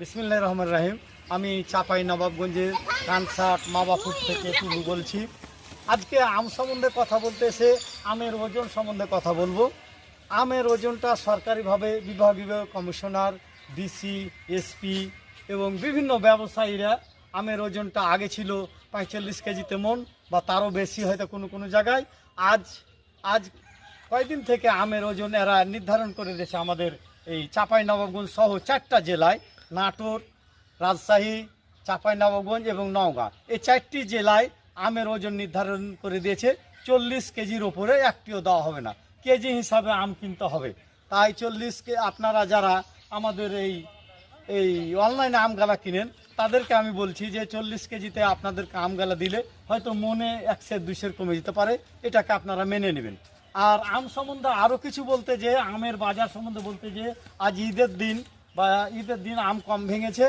বিসমিল্লাহ রহমান রাহিম। আমি চাপাই নবাবগঞ্জের কানসাট মাবাপুর থেকে টুলু বলছি। আজকে আম সম্বন্ধে কথা বলতে এসে আমের ওজন সম্বন্ধে কথা বলব। আমের ওজনটা সরকারিভাবে বিভাগীয় কমিশনার ডিসি এসপি এবং বিভিন্ন ব্যবসায়ীরা আমের ওজনটা আগে ছিল পঁয়তাল্লিশ কেজিতে মন বা তারও বেশি হয়তো কোনো কোনো জায়গায়। আজ আজ কয়েকদিন থেকে আমের ওজন এরা নির্ধারণ করে দিয়েছে আমাদের এই চাপাই নবাবগঞ্জ সহ চারটা জেলায়, নাটোর, রাজশাহী চাপাই নবাবগঞ্জ এবং নওগাঁ। এই চারটি জেলায় আমের ওজন নির্ধারণ করে দিয়েছে, চল্লিশ কেজির ওপরে একটিও দেওয়া হবে না। কেজি হিসাবে আম কিনতে হবে। তাই চল্লিশ কে আপনারা যারা আমাদের এই এই অনলাইনে আমগালা কিনেন, তাদেরকে আমি বলছি যে চল্লিশ কেজিতে আপনাদেরকে আমগালা দিলে হয়তো মনে একশের দুইশের কমে যেতে পারে। এটাকে আপনারা মেনে নেবেন। আর আম সম্বন্ধে আরও কিছু বলতে যে, আমের বাজার সম্বন্ধে বলতে যে, আজ ঈদের দিন বা ঈদের দিন আম কম ভেঙেছে।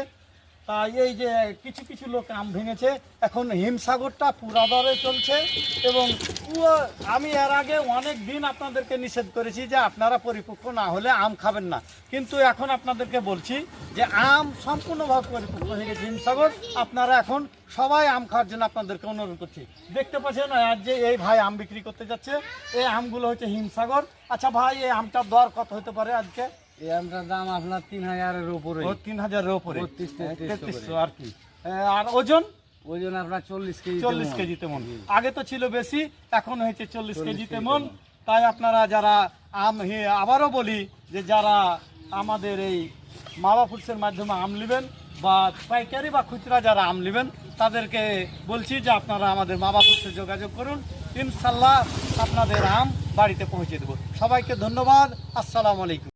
তাই এই যে কিছু কিছু লোক আম ভেঙেছে, এখন হিমসাগরটা পুরা দরে চলছে এবং আমি এর আগে অনেক দিন আপনাদেরকে নিষেধ করেছি যে আপনারা পরিপক্ক না হলে আম খাবেন না। কিন্তু এখন আপনাদেরকে বলছি যে আম সম্পূর্ণভাবে পরিপক্ক হয়ে গেছে হিমসাগর। আপনারা এখন সবাই আম খাওয়ার জন্য আপনাদেরকে অনুরোধ করছি। দেখতে পাচ্ছেন আজ যে এই ভাই আম বিক্রি করতে যাচ্ছে, এই আমগুলো হচ্ছে হিমসাগর। আচ্ছা ভাই, এই আমটার দর কত হতে পারে আজকে? এই আমটার দাম আপনার তিন হাজারের উপরে। ও তিন হাজারের উপরে। তেত্রিশশো আর কি। আর ওজন? ওজন আপনার চল্লিশ কেজি চল্লিশ কেজিতে মন আগে তো ছিল বেশি এখন হয়েছে চল্লিশ কেজিতে মন তাই আপনারা যারা আম হে- আবারও বলি যে যারা আমাদের এই মাবা ফুডসের মাধ্যমে আম নেবেন বা পাইকারি বা খুচরা যারা আম নেবেন তাদেরকে বলছি যে আপনারা আমাদের মাবা ফুডসে যোগাযোগ করুন। ইনশাল্লাহ আপনাদের আম বাড়িতে পৌঁছে দেবো। সবাইকে ধন্যবাদ। আসসালামু আলাইকুম।